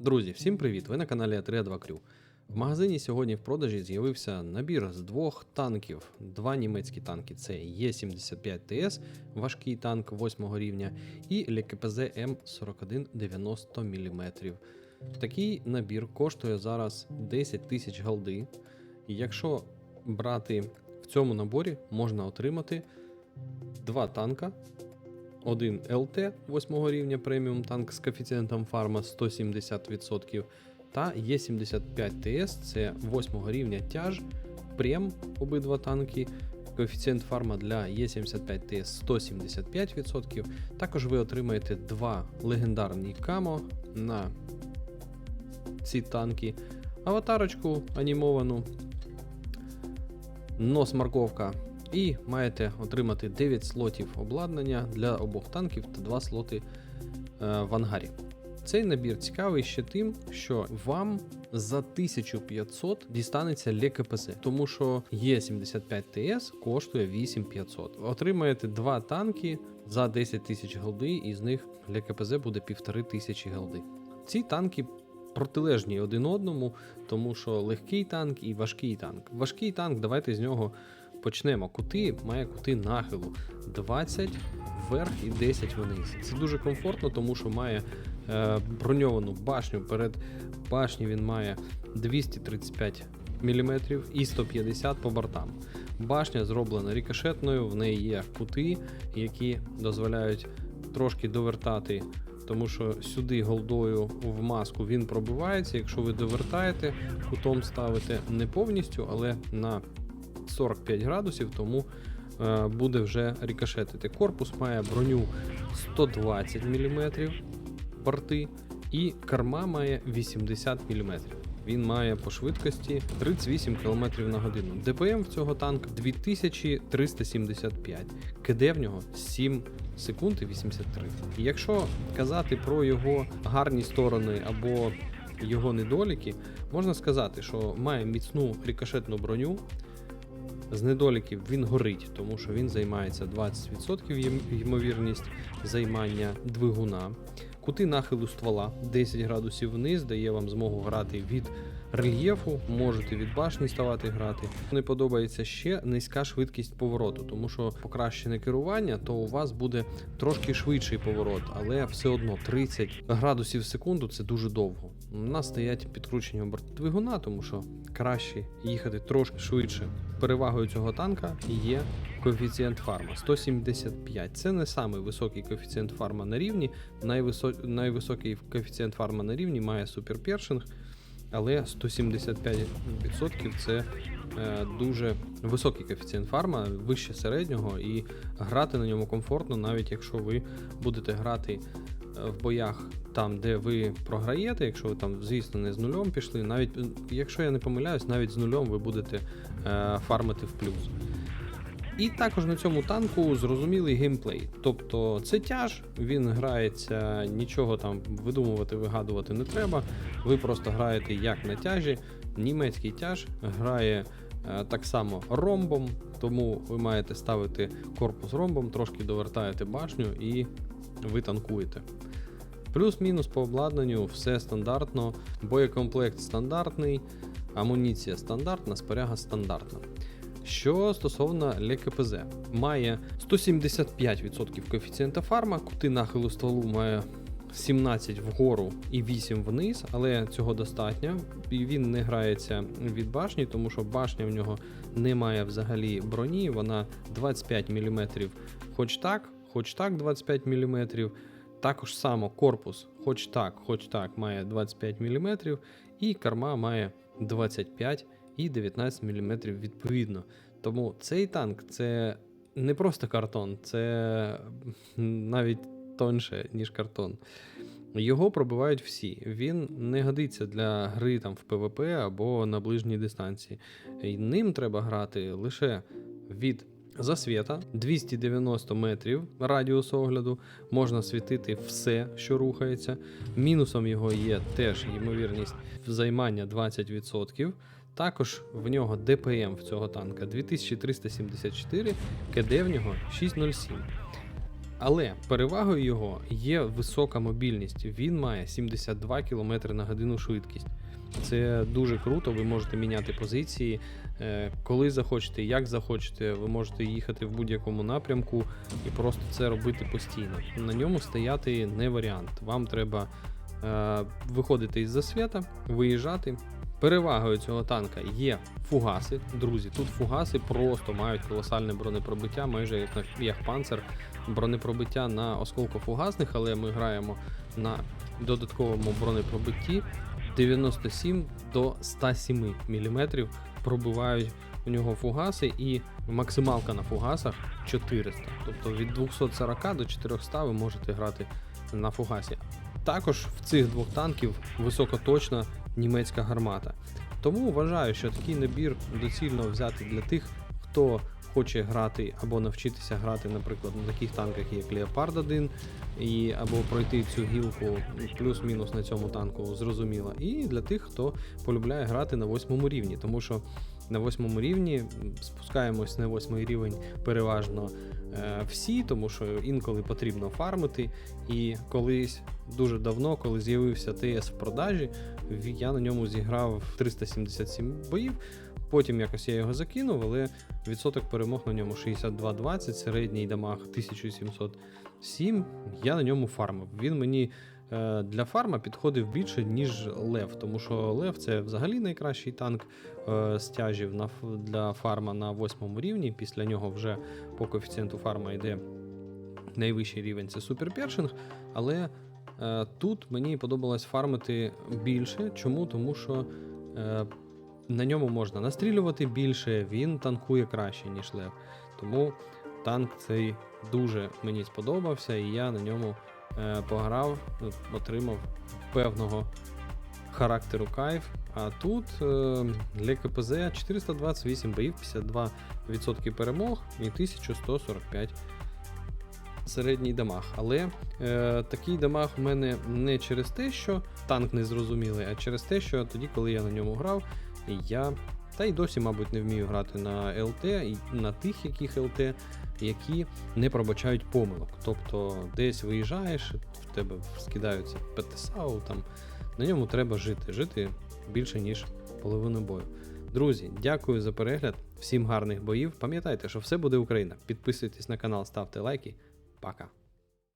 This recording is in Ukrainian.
Друзі, всім привіт! Ви на каналі А32 Крю. В магазині сьогодні в продажі з'явився набір з двох танків. Два німецькі танки це Є75ТС, важкий танк 8 рівня, і ЛКПЗ М4190 мм. Такий набір коштує зараз 10 тисяч голди. І якщо брати в цьому наборі, можна отримати два танка, один ЛТ 8 рівня преміум танк з коефіцієнтом фарма 170%, та Є75ТС це 8 рівня тяж, прем обидва танки. Коефіцієнт фарма для Є75ТС 175%. Також ви отримаєте два легендарні камо на ці танки, аватарочку анімовану, нос морковка і маєте отримати 9 слотів обладнання для обох танків та 2 слоти е, в ангарі. Цей набір цікавий ще тим, що вам за 1500 дістанеться ЛКПЗ, тому що Є75ТС коштує 8500. Отримаєте два танки за 10 тисяч голди, і з них ЛКПЗ буде 1500 голди. Ці танки протилежні один одному, тому що легкий танк і важкий танк. Важкий танк, давайте з нього почнемо. Кути має кути нахилу 20 вверх і 10 вниз. Це дуже комфортно, тому що має е, броньовану башню. Перед башні він має 235 мм і 150 по бортам. Башня зроблена рікошетною, в неї є кути, які дозволяють трошки довертати. Тому що сюди голдою в маску він пробивається. Якщо ви довертаєте, кутом ставите не повністю, але на 45 градусів, тому е, буде вже рікошетити. Корпус має броню 120 мм борти, і керма має 80 мм. Він має по швидкості 38 км на годину. ДПМ в цього танка 2375, КД в нього 7 секунд і 83. І якщо казати про його гарні сторони або його недоліки, можна сказати, що має міцну рикошетну броню. З недоліків він горить, тому що він займається 20% ймовірність займання двигуна. Кути нахилу ствола 10 градусів вниз дає вам змогу грати від рельєфу, можете від башні ставати грати. Не подобається ще низька швидкість повороту, тому що покращене керування, то у вас буде трошки швидший поворот, але все одно 30 градусів в секунду це дуже довго. У нас стоять підкручення борти двигуна, тому що краще їхати трошки швидше. Перевагою цього танка є коефіцієнт фарма 175. Це не самий високий коефіцієнт фарма на рівні. Найвисо... Найвисокий коефіцієнт фарма на рівні має суперпершинг, але 175% це е, дуже високий коефіцієнт фарма, вище середнього, і грати на ньому комфортно, навіть якщо ви будете грати е, в боях там, де ви програєте, якщо ви там, звісно, не з нульом пішли, навіть якщо я не помиляюсь, навіть з нульом ви будете е, фармити в плюс. І також на цьому танку зрозумілий геймплей. Тобто це тяж, він грається, нічого там видумувати, вигадувати не треба. Ви просто граєте як на тяжі. Німецький тяж грає е, так само ромбом, тому ви маєте ставити корпус ромбом, трошки довертаєте башню і ви танкуєте. Плюс-мінус по обладнанню все стандартно, боєкомплект стандартний, амуніція стандартна, споряга стандартна. Що стосовно ЛКПЗ, має 175% коефіцієнта фарма, кути нахилу стволу має 17 вгору і 8 вниз, але цього достатньо. Він не грається від башні, тому що башня в нього не має взагалі броні, вона 25 мм, хоч так, хоч так 25 мм. Також само корпус, хоч так, хоч так, має 25 мм, і карма має 25 і 19 мм відповідно. Тому цей танк це не просто картон, це навіть тонше, ніж картон. Його пробивають всі. Він не годиться для гри там в ПВП або на ближній дистанції. І ним треба грати лише від засвіта 290 метрів радіус огляду. Можна світити все, що рухається. Мінусом його є теж ймовірність займання 20%. Також в нього ДПМ в цього танка 2374, КД в нього 607. Але перевагою його є висока мобільність. Він має 72 км на годину швидкість. Це дуже круто. Ви можете міняти позиції, е, коли захочете, як захочете. Ви можете їхати в будь-якому напрямку і просто це робити постійно. На ньому стояти не варіант. Вам треба е, виходити із засвіта, виїжджати. Перевагою цього танка є фугаси. Друзі, тут фугаси просто мають колосальне бронепробиття, майже як, на- як панцер. Бронепробиття на осколкофугасних, але ми граємо на додатковому бронепробитті 97 до 107 мм пробивають у нього фугаси, і максималка на фугасах 400. Тобто від 240 до 400 ви можете грати на фугасі. Також в цих двох танків високоточна німецька гармата. Тому вважаю, що такий набір доцільно взяти для тих, хто хоче грати або навчитися грати, наприклад, на таких танках, як Leopard 1, і або пройти цю гілку плюс-мінус на цьому танку, зрозуміло. І для тих, хто полюбляє грати на восьмому рівні, тому що на восьмому рівні спускаємось на восьмий рівень переважно е, всі, тому що інколи потрібно фармити. І колись дуже давно, коли з'явився ТС в продажі, я на ньому зіграв 377 боїв. Потім якось я його закинув, але відсоток перемог на ньому 62-20, середній дамаг 1707. Я на ньому фармив. Він мені е, для фарма підходив більше, ніж Лев, тому що Лев це взагалі найкращий танк е, стяжів на, для фарма на восьмому рівні. Після нього вже по коефіцієнту фарма йде найвищий рівень це суперпершинг. Але е, тут мені подобалось фармити більше. Чому? Тому що е, на ньому можна настрілювати більше, він танкує краще, ніж лев. Тому танк цей дуже мені сподобався, і я на ньому е, пограв, отримав певного характеру кайф. А тут е, для КПЗ 428 боїв, 52% перемог і 1145 середній дамаг. Але е, такий дамаг у мене не через те, що танк незрозумілий, а через те, що тоді, коли я на ньому грав, я та й досі, мабуть, не вмію грати на ЛТ і на тих, яких ЛТ, які не пробачають помилок. Тобто десь виїжджаєш, в тебе скидаються ПТСАУ, там на ньому треба жити. Жити більше, ніж половину бою. Друзі, дякую за перегляд. Всім гарних боїв. Пам'ятайте, що все буде Україна. Підписуйтесь на канал, ставте лайки. Пока.